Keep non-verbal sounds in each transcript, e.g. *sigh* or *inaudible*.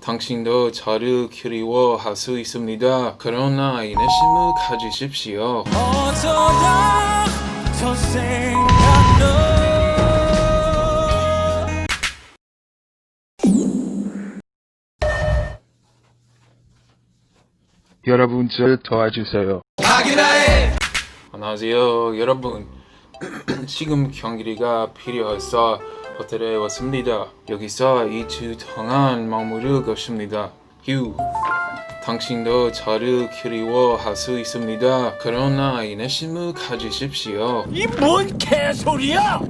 당신도 저를 그리워할 수 있습니다. 그러나 인내심을 가지십시오. 어쩌다 더 생각나 여러분 저 도와주세요. 안녕하세요 여러분. *clears throat* 지금 경기가 필요해서 호텔에 왔습니다. 여기서 2주 동안 머무를 것입니다. 휴. 당신도 저를 그리워할 수 있습니다. 그러나 인내심을 가지십시오. 이 뭔 개소리야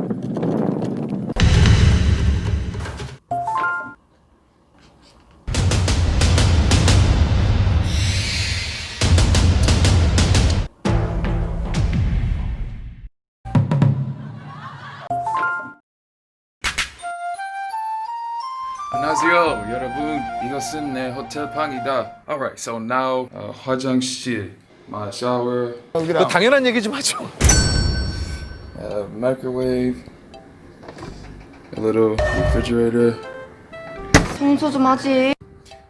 안녕하세요 여러분 이것은 내 호텔 방이다 Alright so now 어, 화장실 my shower 너 당연한 얘기 좀 하죠. uh, microwave a little refrigerator 청소 좀 하지.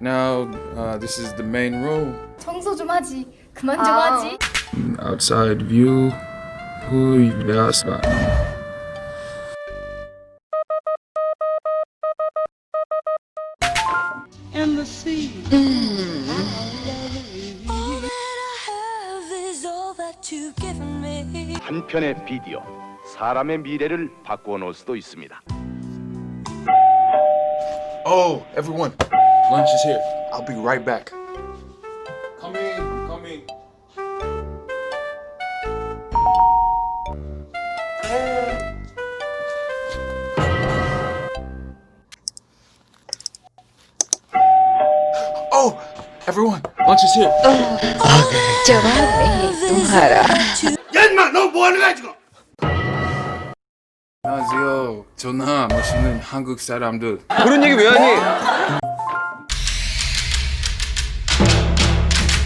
now uh, this is the main room 청소 좀 하지. 그만 좀 아. 하지. outside view hui 내가 spot 한 편의 비디오 사람의 미래를 바꾸어 놓을 수도 있습니다. Oh everyone lunch is here I'll be right back coming I'm coming Oh, everyone, lunch is here. 안녕하세요. 전화 멋있는 한국 사람들. 그런 얘기 왜 하니?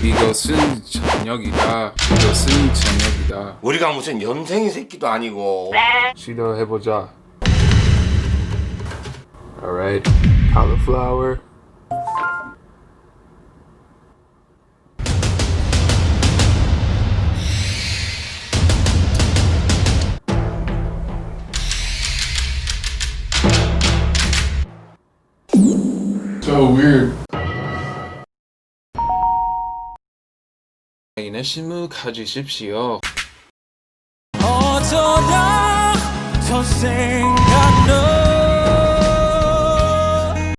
이것은 저녁이다. 이것은 저녁이다. 우리가 무슨 염생이 새끼도 아니고 시도해보자. Alright, cauliflower. So weird. 인내심을 가지십시오. 어쩌다 더 생각나